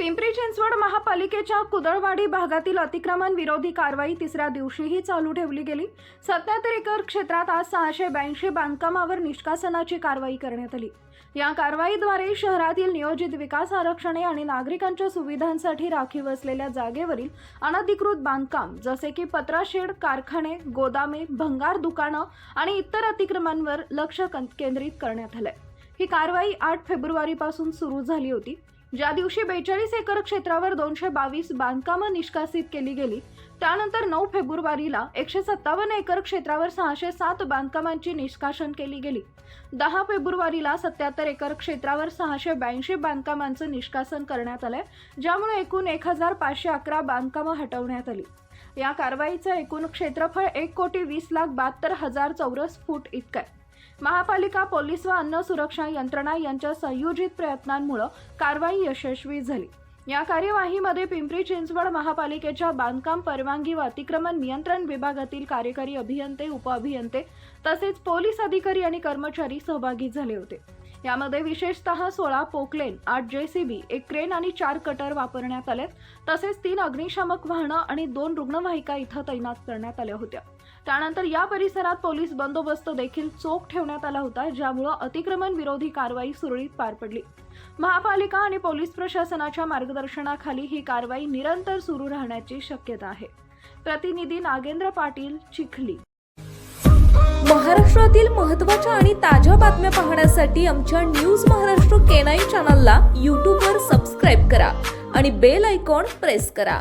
पिंपरी चिंचवड महापालिकेच्या कुदळवाडी भागातील अतिक्रमण विरोधी कारवाई तिसऱ्या दिवशीही चालू ठेवली गेली. सत्याहत्तर एकर क्षेत्रात आज सहाशे ब्याऐंशी बांधकामावर निष्कासनाची कारवाई करण्यात आली. या कारवाईद्वारे शहरातील नियोजित विकास आरक्षणे आणि नागरिकांच्या सुविधांसाठी राखीव असलेल्या जागेवरील अनधिकृत बांधकाम जसे की पत्राशेड कारखाने गोदामे भंगार दुकानं आणि इतर अतिक्रमांवर लक्ष केंद्रित करण्यात आलंय. ही कारवाई आठ फेब्रुवारीपासून सुरू झाली होती. ज्या दिवशी बेचाळीस एकर क्षेत्रावर दोनशे बावीस बांधकामं निष्कासित केली गेली त्यानंतर नऊ फेब्रुवारीला एकशे सत्तावन्न एकर क्षेत्रावर सहाशे सात बांधकामांची निष्कासन केली गेली. दहा फेब्रुवारीला सत्याहत्तर एकर क्षेत्रावर सहाशे ब्याऐंशी बांधकामांचं निष्कासन करण्यात आलंय ज्यामुळे एकूण एक हजार पाचशे अकरा बांधकामं हटवण्यात आली. या कारवाईचं एकूण क्षेत्रफळ एक कोटी वीस लाख बहात्तर हजार चौरस फूट इतकं आहे. महापालिका पोलीस व अन्न सुरक्षा यंत्रणा यांच्या संयोजित प्रयत्नांमुळे कारवाई यशस्वी झाली. या कार्यवाहीमध्ये पिंपरी चिंचवड महापालिकेच्या बांधकाम परवानगी व अतिक्रमण नियंत्रण विभागातील कार्यकारी अभियंते उपअभियंते तसेच पोलीस अधिकारी आणि कर्मचारी सहभागी झाले होते. यामध्ये विशेषतः सोळा पोकलेन आठ जेसीबी एक क्रेन आणि चार कटर वापरण्यात आले तसेच तीन अग्निशामक वाहनं आणि दोन रुग्णवाहिका इथं तैनात करण्यात आल्या होत्या. त्यानंतर या परिसरात पोलीस बंदोबस्त देखील चोख ठेवण्यात आला होता ज्यामुळं अतिक्रमण विरोधी कारवाई सुरळीत पार पडली. महापालिका आणि पोलीस प्रशासनाच्या मार्गदर्शनाखाली ही कारवाई निरंतर सुरू राहण्याची शक्यता आहे. प्रतिनिधी नागेंद्र पाटील चिखली. महाराष्ट्रातील महत्त्वाच्या आणि ताज्या बातम्या पाहण्यासाठी आमच्या न्यूज महाराष्ट्र केनाई चॅनलला यूट्यूबवर सबस्क्राईब करा आणि बेल आयकॉन प्रेस करा.